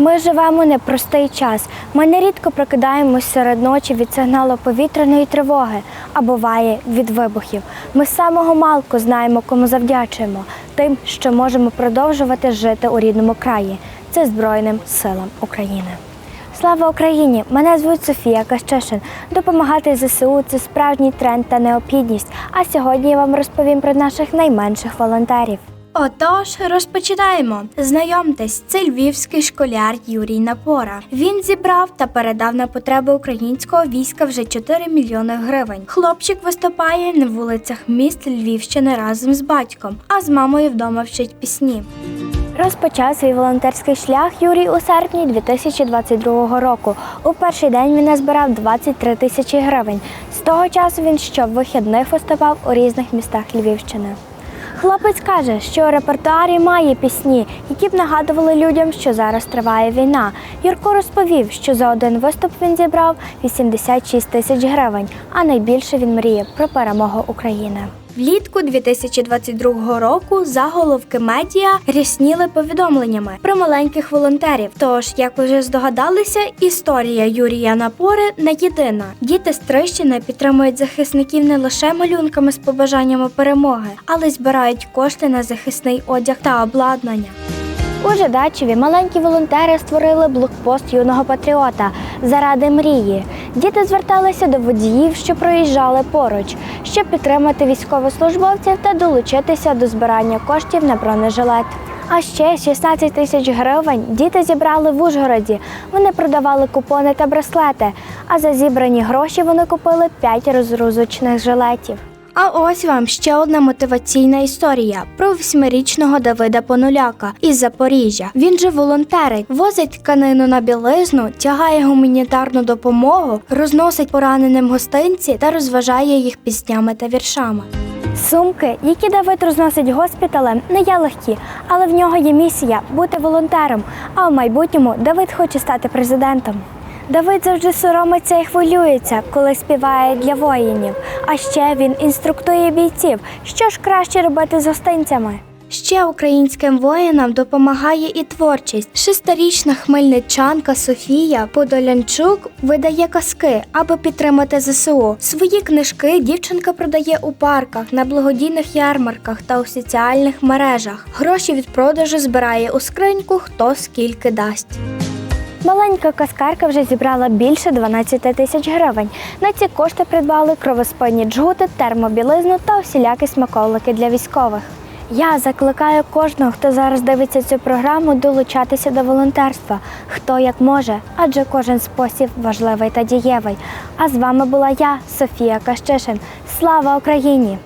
Ми живемо непростий час. Ми нерідко прокидаємось серед ночі від сигналу повітряної тривоги, а буває від вибухів. Ми з самого малку знаємо, кому завдячуємо тим, що можемо продовжувати жити у рідному краї. Це Збройним силам України. Слава Україні! Мене звуть Софія Кащишин. Допомагати ЗСУ це справжній тренд та необхідність. А сьогодні я вам розповім про наших найменших волонтерів. Отож, розпочинаємо. Знайомтесь, це львівський школяр Юрій Напора. Він зібрав та передав на потреби українського війська вже 4 мільйони гривень. Хлопчик виступає на вулицях міст Львівщини разом з батьком, а з мамою вдома вчить пісні. Розпочав свій волонтерський шлях Юрій у серпні 2022 року. У перший день він назбирав 23 тисячі гривень. З того часу він щовихідних виступав у різних містах Львівщини. Хлопець каже, що у репертуарі має пісні, які б нагадували людям, що зараз триває війна. Юрко розповів, що за один виступ він зібрав 86 тисяч гривень, а найбільше він мріє про перемогу України. Влітку 2022 року заголовки медіа рясніли повідомленнями про маленьких волонтерів. Тож, як уже здогадалися, історія Юрія Напори не єдина. Діти з Трищини підтримують захисників не лише малюнками з побажаннями перемоги, але й збирають кошти на захисний одяг та обладнання. У Жидачеві маленькі волонтери створили блокпост юного патріота заради мрії. Діти зверталися до водіїв, що проїжджали поруч, щоб підтримати військовослужбовців та долучитися до збирання коштів на бронежилет. А ще 16 тисяч гривень діти зібрали в Ужгороді. Вони продавали купони та браслети. А за зібрані гроші вони купили 5 розрузочних жилетів. А ось вам ще одна мотиваційна історія про восьмирічного Давида Понуляка із Запоріжжя. Він же волонтерить, возить тканину на білизну, тягає гуманітарну допомогу, розносить пораненим гостинці та розважає їх піснями та віршами. Сумки, які Давид розносить госпіталем, не є легкі, але в нього є місія бути волонтером. А в майбутньому Давид хоче стати президентом. Давид завжди соромиться і хвилюється, коли співає для воїнів. А ще він інструктує бійців, що ж краще робити з гостинцями. Ще українським воїнам допомагає і творчість. Шестирічна хмельничанка Софія Подолянчук видає казки, аби підтримати ЗСУ. Свої книжки дівчинка продає у парках, на благодійних ярмарках та у соціальних мережах. Гроші від продажу збирає у скриньку, хто скільки дасть. Маленька каскарка вже зібрала більше 12 тисяч гривень. На ці кошти придбали кровоспинні джгути, термобілизну та всілякі смаколики для військових. Я закликаю кожного, хто зараз дивиться цю програму, долучатися до волонтерства, хто як може, адже кожен спосіб важливий та дієвий. А з вами була я, Софія Кащишин. Слава Україні!